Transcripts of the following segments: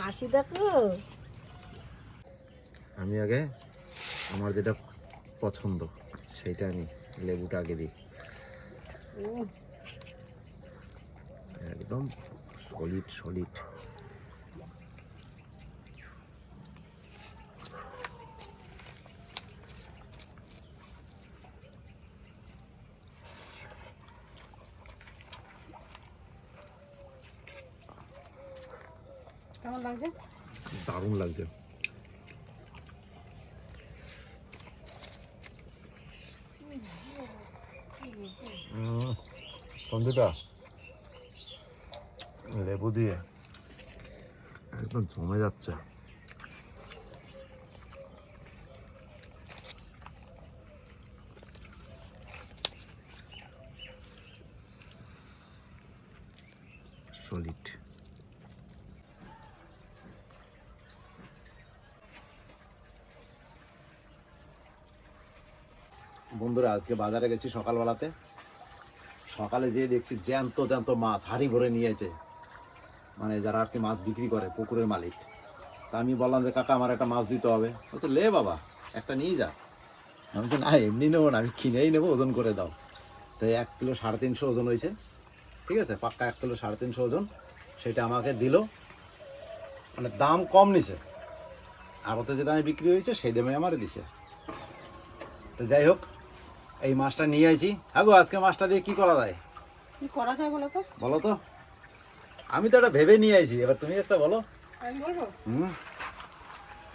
হাসি দেখো। আমি আগে আমার যেটা পছন্দ সেটা আমি লেবুটা আগে দিই। একদম সলিড সলিড কেমন লাগছে? দারুণ লাগছে। সন্ধুটা। লেবু দিয়ে। একদম জমে যাচ্ছে। সলিড বন্ধুরা আজকে বাজারে গেছি সকালবেলাতে। সকালে যেয়ে দেখছি জ্যান্ত জ্যান্ত মাছ হাড়ি ভরে নিয়েছে। মানে যারা আর কি মাছ বিক্রি করে পুকুরের মালিক। তা আমি বললাম যে কাকা আমার একটা মাছ দিতে হবে। তো লে বাবা একটা নিয়ে যা। আমি বলছি, না এমনি নেব না আমি কিনেই নেব ওজন করে দাও। তো এক কিলো সাড়ে তিনশো ওজন হয়েছে। ঠিক আছে পাক্কা এক কিলো সাড়ে তিনশো ওজন। সেটা আমাকে দিল। মানে দাম কম নিছে। আগতে যে দামে বিক্রি হয়েছে সেই দামে আমার দিছে। তো যাই হোক এই মাছটা নিয়ে আইছি। আগো আজকে মাছটা দিয়ে কি করা যায়? কি করা যায় বলো তো? বলো তো। আমি তো এটা ভেবে নিয়ে আইছি। এবার তুমি একটা বলো। আমি বলব? হুম।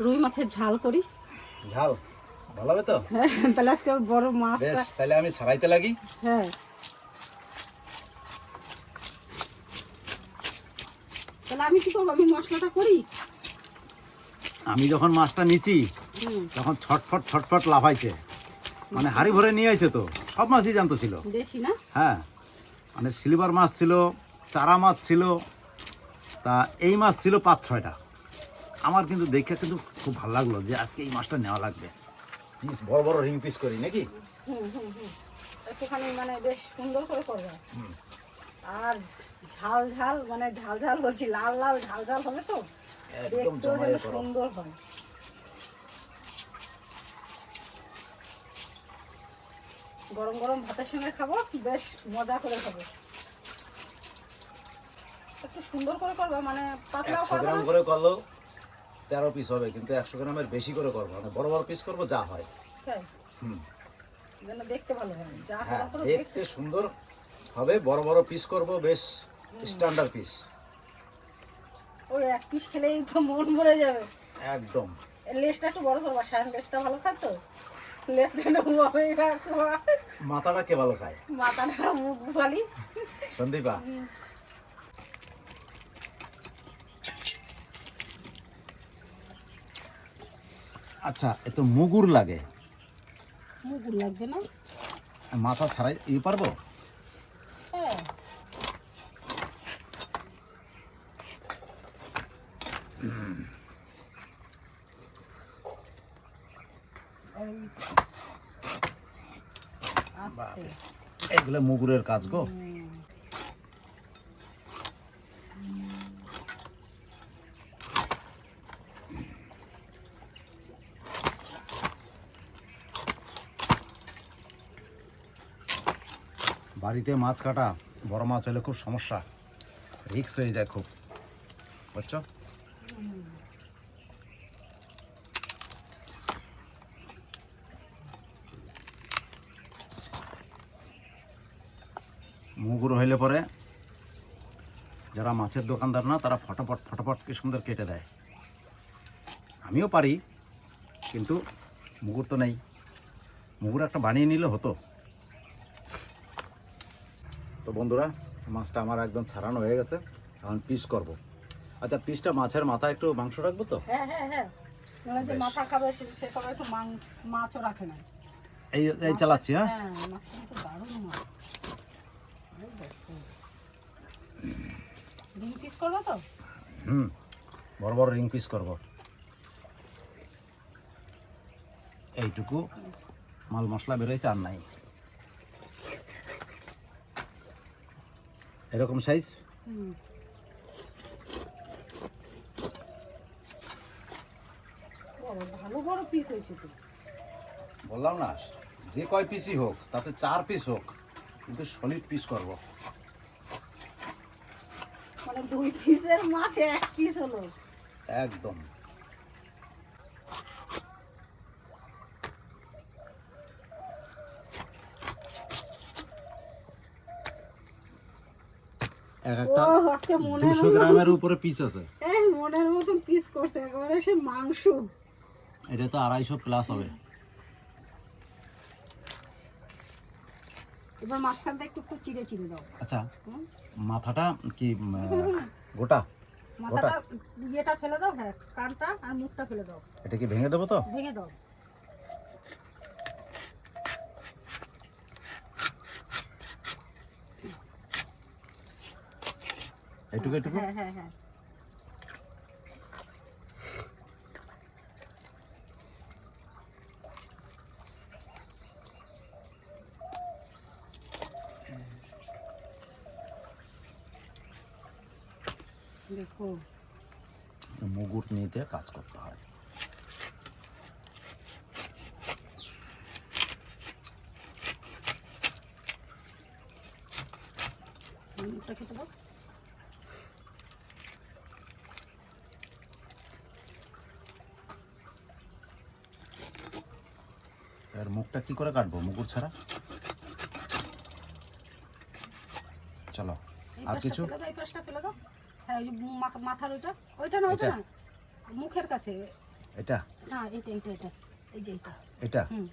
রুই মাছের ঝাল করি। ঝাল? ভালো হবে তো? হ্যাঁ তাহলে আজকে বড় মাছটা বেশ তাহলে আমি ছাড়াইতে লাগি। হ্যাঁ। তাহলে আমি কি করব? আমি মশলাটা করি? আমি যখন মাছটা নিচ্ছি তখন ছটফট ছটফট লাফাইছে। মানে হাড়ি ভরে নিয়ে আইছে তো। সব মাছই জানতো ছিল। দেশি না? হ্যাঁ। মানে সিলভার মাছ ছিল চারা মাছ ছিল তা এই মাছ ছিল পাঁচ ছয়টা। আমার কিন্তু দেখে কিন্তু খুব ভালো লাগল যে আজকে এই মাছটা নেওয়া লাগবে। পিস বড় বড় রিং পিস করি নাকি? একটুখানি মানে বেশ সুন্দর করে করবে। আর ঝাল ঝাল মানে ঝাল ঝাল বলছি লাল লাল ঝাল ঝাল হবে তো? একদম দেখতেও যেন সুন্দর হয়। গরম গরম ভাতের সঙ্গে খাব বেশ মজা করে খাব। একটু সুন্দর করে করবে মানে পাতলাও করবে গ্রাম করে করলেও তেরো পিস হবে কিন্তু একশো গ্রামের বেশি করে করব মানে বড় বড় পিস করব যা হয়। হুম। দেখতে ভালো হয়। যা হ্যাঁ দেখতে সুন্দর হবে। বড় বড় পিস করব বেশ স্ট্যান্ডার্ড পিস ওই এক পিস খেলেই তো মন ভরে যাবে। একদম। লেসটা একটু বড় করবা সায়ন লেজটা ভালো খায় তো? বড় রাখবা মাথাটা কে ভালো খায়? মাথাটা মুখ ফালি সন্দীপা। আচ্ছা এ তো মুগুর লাগে। মুগুর লাগবে না? মাথা ছাড়াই ই পারব? হ্যাঁ এই। আস্তে। এগুলো মুগুরের কাজ গো। বাড়িতে মাছ কাটা বড় মাছ হলে খুব সমস্যা। রিক্স হয়ে যায় খুব। বুঝছ মুগুর হইলে পরে যারা মাছের দোকানদার না তারা ফটাফট ফটাফট কি সুন্দর কেটে দেয়। আমিও পারি কিন্তু মুগুর তো নেই। মুগুর একটা বানিয়ে নিলে হতো। তো বন্ধুরা মাছটা আমার একদম ছাড়ানো হয়ে গেছে। এখন পিস করব। আচ্ছা পিসটা মাছের মাথা একটু মাংস রাখব তো? হ্যাঁ হ্যাঁ হ্যাঁ। মানে যে বেশ। মাথা খাবে সে সে একটু মাং- মাছও রাখে না। এই এই চালাচ্ছি হ্যাঁ? কিন্তু দারুণ মাছ। রিং পিস করব তো? হুম বড় বড় রিং পিস করব। এইটুকু মাল মশলা বেরোয়েছে আর নাই। এরকম সাইজ বললাম না যে কয় পিসই হোক তাতে চার পিস হোক কিন্তু সলিড পিস করব। দুই পিসের মাছ এক পিস হলো। একদম। এক একটা গ্রামের উপরে পিস আছে। এই মনের মতন পিস করছে একেবারে সে মাংস। এটা তো আড়াইশো প্লাস হবে। এবার মাঝখানটা একটু একটু চিড়ে চিড়ে দাও। আচ্ছা? মাথাটা কি গোটা? মাথাটা ইয়েটা ফেলে দাও হ্যাঁ কানটা আর মুখটা ফেলে দাও। এটা কি ভেঙে দেবো তো? ভেঙে দাও। এটুকু এটুকু হ্যাঁ হ্যাঁ হ্যাঁ। দেখো। মুগুর নিতে কাজ করতে হয়। মুখটা এবার মুখটা কি করে কাটবো? মুগুর ছাড়া? চলো আর কিছু? হ্যাঁ ওই মাথার ওইটা? ওইটা না ওইটা না? মুখের কাছে। এটা। না এটা এটা এটা। এই যে এটা। এটা? হুম।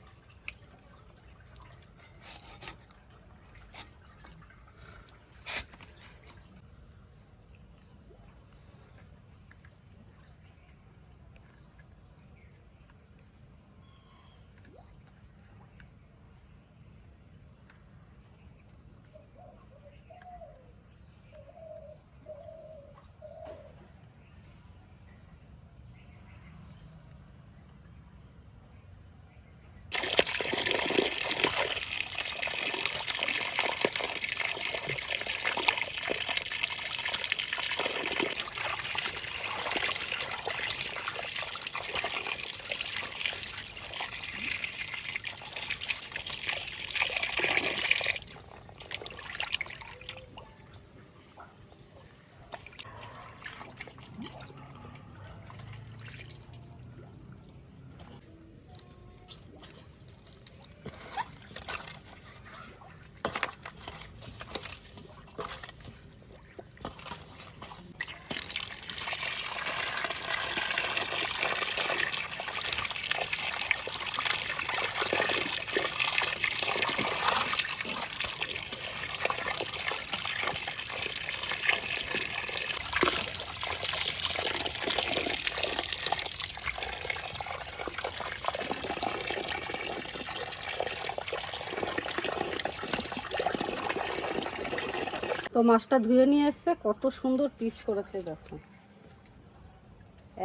মাছটা ধুয়ে নিয়ে এসছে, কত সুন্দর পিস করেছে, দেখো।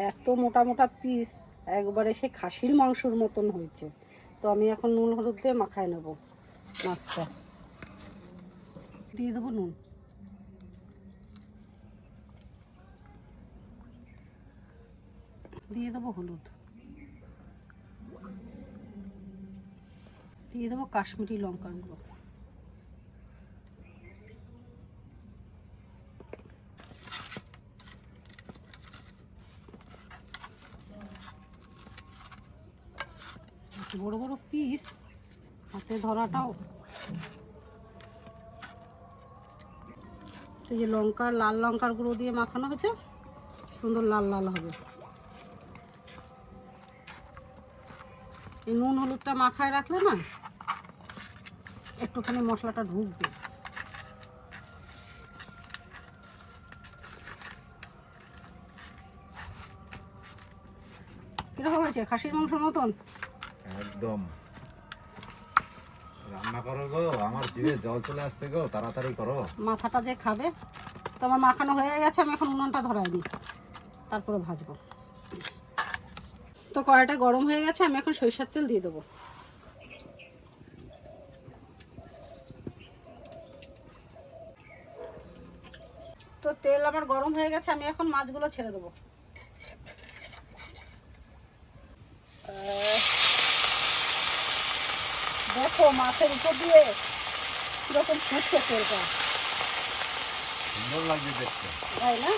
এত মোটা মোটা পিস একবারে সে খাসির মাংসর মতন হয়েছে। তো আমি এখন নুন হলুদ দিয়ে মাখায় নেব মাছটা। দিয়ে দেবো নুন। দিয়ে দেবো হলুদ। দিয়ে দেবো কাশ্মীরি লঙ্কার গুঁড়ো। বড় বড় পিস হাতে ধরাটাও। এই যে লঙ্কার, লাল লঙ্কার গুঁড়ো দিয়ে মাখানো হয়েছে, সুন্দর লাল লাল হবে। এই নুন হলুদটা মাখায় রাখলে না, একটুখানি মশলাটা ঢুকবে। কীরকম হয়েছে? খাসির মাংসের মতন? একদম। রান্না করো গো, আমার জিভে জল চলে আসছে গো, তাড়াতাড়ি করো। মাথাটা যে খাবে, তো আমার মাখানো হয়ে গেছে, আমি এখন উনুনটা ধরাই দিই। তারপরে ভাজবো। তো কড়াইটা গরম হয়ে গেছে, আমি এখন সরিষার তেল দিয়ে দেবো। তো তেল আমার গরম হয়ে গেছে, আমি এখন মাছগুলো ছেড়ে দেবো। দেখো মাছের উপর দিয়ে কীরকম ফুটছে তেলটা সুন্দর লাগছে দেখতে। তাই না?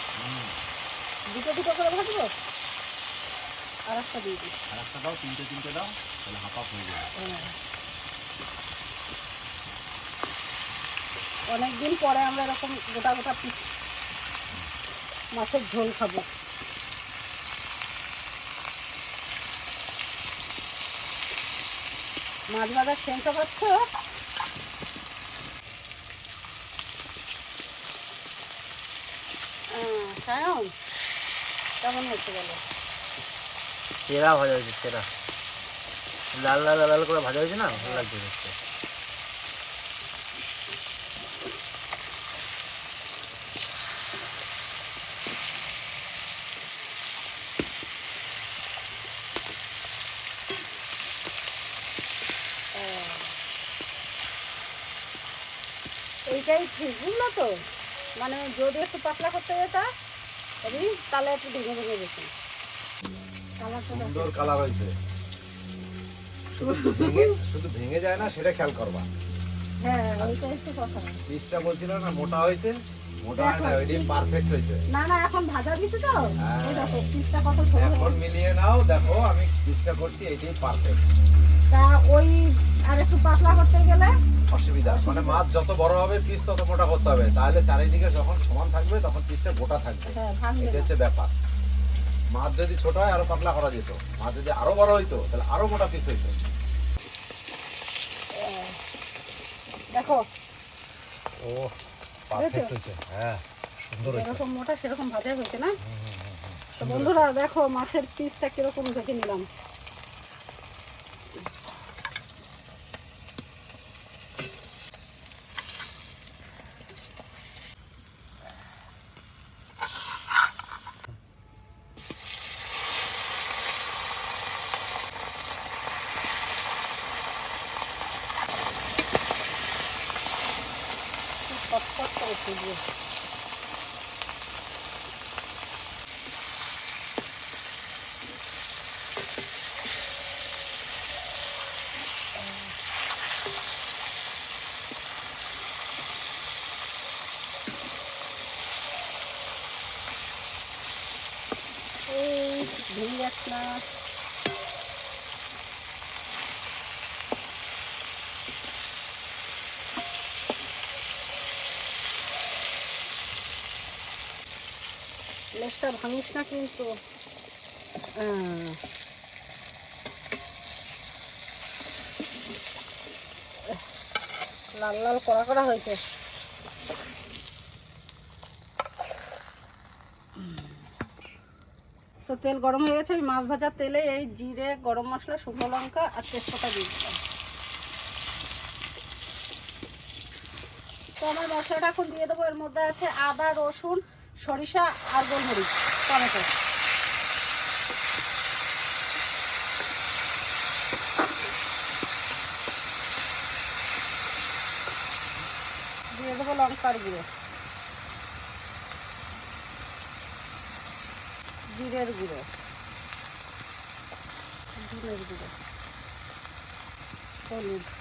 দুটো দুটো করে ভাজবো? আর একটা দিয়ে দিই। আর একটা দাও তিনটে তিনটে দাও তাহলে হাফ হাফ হয়ে যাবে। অনেকদিন পরে আমরা এরকম গোটা গোটা পিস মাছের ঝোল খাব। মাছ ভাজার সেন্টটা পাচ্ছ কেমন হচ্ছে বলো? তেরা ভাজা হয়েছে লাল লাল লাল লাল করে ভাজা হয়েছে না? ভালো লাগছে দেখতে। বুঝলো তো? মানে যদি একটু পাতলা করতে যেতা তবে তাহলে একটু ভেঙে ভেঙে দেখো। সুন্দর কালার হয়েছে। শুধু ভেঙে শুধু ভেঙে যায় না সেটা খেয়াল করবা। হ্যাঁ ওইটা একটু কথা। পিসটা বলছিল না মোটা হয়েছে। মোটা হয় না ওইটাই পারফেক্ট হয়েছে। না না এখন ভাজা দিতে তো? হ্যাঁ। এই দেখো পিসটা কত ছোট এখন মিলিয়ে নাও দেখো আমি পিসটা করছি এটাই পারফেক্ট তা ওই আর একটু পাতলা করতে গেলে অসুবিধা। মানে মাছ যত বড় হবে পিস তত মোটা করতে হবে। তাহলে চারিদিকে যখন সমান থাকবে তখন পিসটা গোটা থাকবে। হ্যাঁ এটা হচ্ছে ব্যাপার। মাছ যদি ছোট হয় আরও পাতলা করা যেত। মাছ যদি আরও বড় হইতো তাহলে আরও মোটা পিস হইতো। দেখো। ও পারফেক্ট হয়েছে। হ্যাঁ সুন্দর যেরকম মোটা সেরকম ভাজা হয়েছে না? তো বন্ধুরা দেখো মাছের পিসটা কীরকম ভেজে নিলাম। কটকট করে ফুটবে এই ভেঙে না ভাঙিস না কিন্তু। লাল লাল করা করা হয়েছে। তো তেল গরম হয়ে গেছে ওই মাছ ভাজার তেলে এই জিরে, গরম মশলা, শুকনো লঙ্কা আর তেজপাতা দিয়ে দিলাম। তো আমার মশলাটা এখন দিয়ে দেবো, এর মধ্যে আছে আদা, রসুন সরিষা আর গোলমরিচ টমেটো। দিয়ে দেবো লঙ্কার গুঁড়ো। জিরের গুঁড়ো। ধনের গুঁড়ো। হলুদ।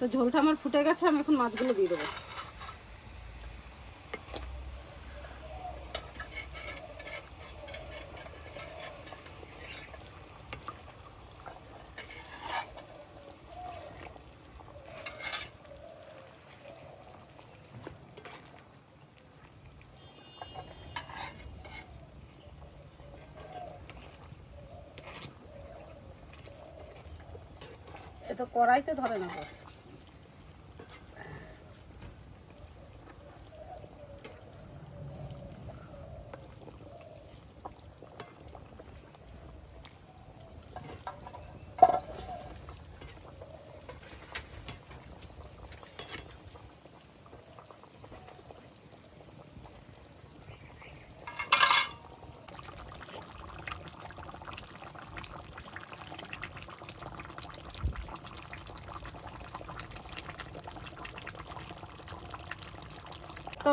তো ঝোলটা আমার ফুটে গেছে আমি এখন মাছগুলো দিয়ে দেবো। তো কড়াইতে ধরে না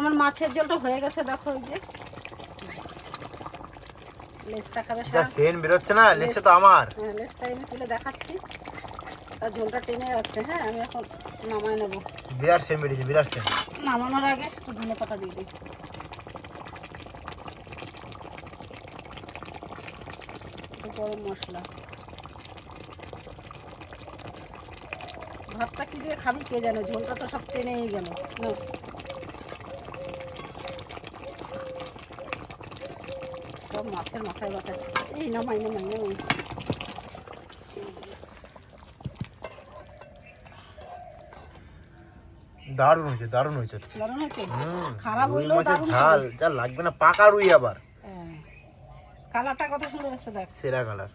আমার মাছের ঝোলটা হয়ে গেছে দেখো ওই যে। লেজটা খাবে যা সেন বেরোচ্ছে না লেসে তো আমার। হ্যাঁ লেজটা আমি তুলে দেখাচ্ছি। তার ঝোলটা টেনে যাচ্ছে হ্যাঁ আমি এখন নেব। বিরাট সেন বেরিয়েছে বিরাট সেন। নামানোর আগে একটু ধনে পাতা দিয়ে দিই। গরম মশলা। ভাতটা কি দিয়ে খাবি কে জানো ঝোলটা তো সব টেনেই গেল। না। মাছের মাথায় বাটা এই নামাই নামাই নামাই দারুণ হয়েছে দারুণ হয়েছে। দারুণ হয়েছে? খারাপ হইল দারুণ ঝাল। যা লাগবে না পাকা রুই আবার। হ্যাঁ। কালারটা কত সুন্দর আছে দেখ। সেরা কালার।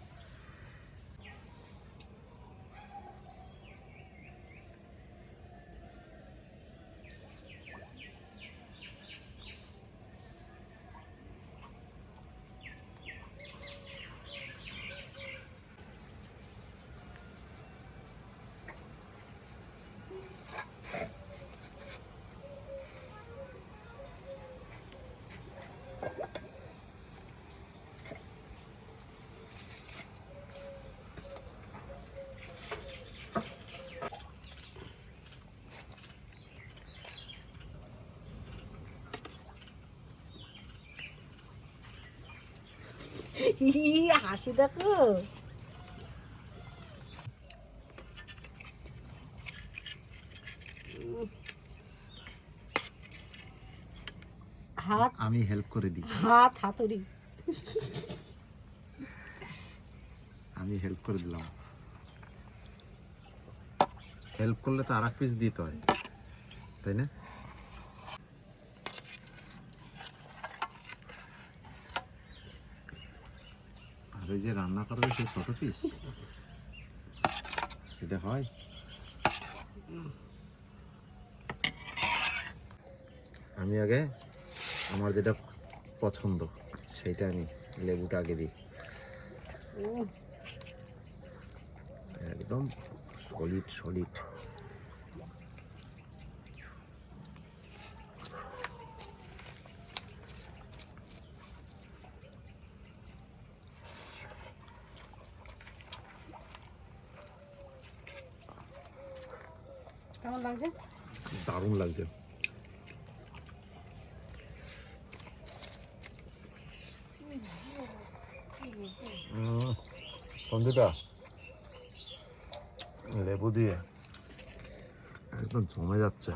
হাসি দেখো। হাত আমি হেল্প করে দিই। হাত হাতুড়ি। আমি হেল্প করে দিলাম। হেল্প করলে তো আর এক পিস দিতে হয় তাই না? যে রান্না করবে সে ছোট পিস সেটা হয়। আমি আগে আমার যেটা পছন্দ সেটা আমি লেবুটা আগে দিই। একদম সলিড সলিড কেমন লাগছে দারুণ লাগছে বন্ধুটা লেবু দিয়ে একদম জমে যাচ্ছে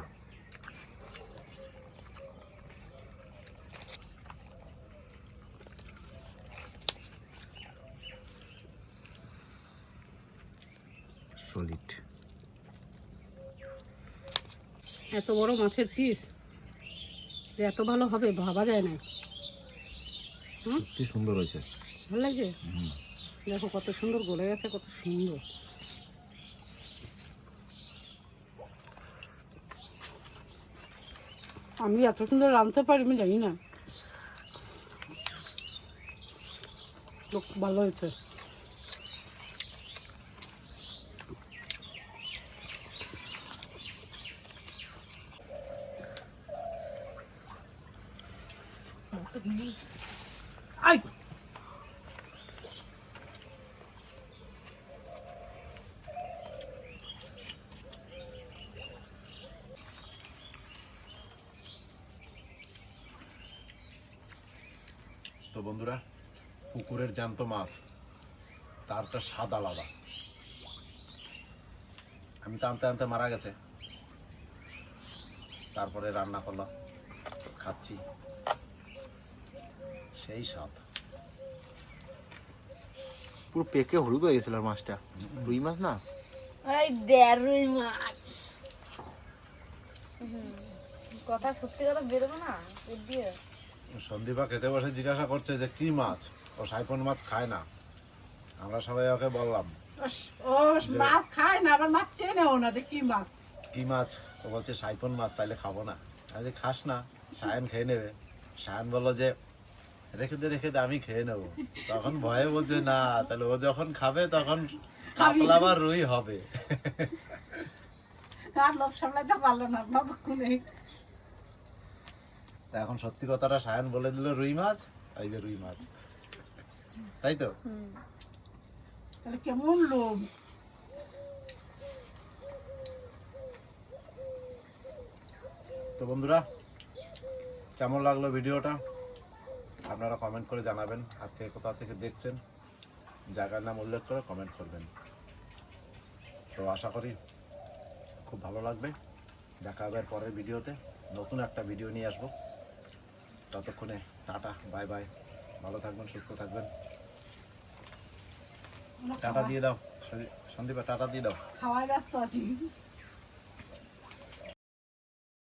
সলিড এত বড় মাছের পিস যে এত ভালো হবে ভাবা যায় না। সত্যি সুন্দর হয়েছে। ভালো লাগছে? দেখো কত সুন্দর গলে গেছে কত সুন্দর। আমি এত সুন্দর রাঁধতে পারি আমি জানি না। ভালো হয়েছে আই তো বন্ধুরা পুকুরের জ্যান্ত মাছ তারটা স্বাদ আলাদা। আমি তো আনতে আনতে মারা গেছে। তারপরে রান্না করলাম খাচ্ছি। সেই স্বাদ। পুরো পেকে হলুদ হয়ে গেছিল মাছটা। রুই মাছ না? ওই দেড়ুই মাছ। কথা সত্যি কথা বেরোবো না সন্দীপা খেতে বসে জিজ্ঞাসা করছে যে কি মাছ? ও সাইফন মাছ খায় না। আমরা সবাই ওকে বললাম ও- মাছ খায় না আবার মাছ চেনেও না যে কি মাছ। কি মাছ? ও বলছে সাইফন মাছ তাইলে খাব না। আমি খাস না সায়ন খেয়ে নেবে। সায়ন বলল যে রেখে দে রেখে দে আমি খেয়ে নেব। তখন ভয়ে বলছে না তাহলে ও যখন খাবে তখন কাতলা বা রুই হবে। আর লোভ সামলাইতে পারল না বাবুক্ষণে তা এখন সত্যি কথাটা সায়ন বলে দিল রুই মাছ? এই যে রুই মাছ। তাই তো? তাহলে কেমন লোভ? তো বন্ধুরা কেমন লাগল ভিডিওটা? আপনারা কমেন্ট করে জানাবেন আজকে কোথা থেকে দেখছেন জায়গার নাম উল্লেখ করে কমেন্ট করবেন। তো আশা করি খুব ভালো লাগবে। দেখা হবে পরের ভিডিওতে। নতুন একটা ভিডিও নিয়ে আসব। ততক্ষণে টাটা বাই বাই ভালো থাকবেন সুস্থ থাকবেন। টাটা দিয়ে দাও সন্দীপা টাটা দিয়ে দাও। খাওয়াই ব্যস্ত আছি।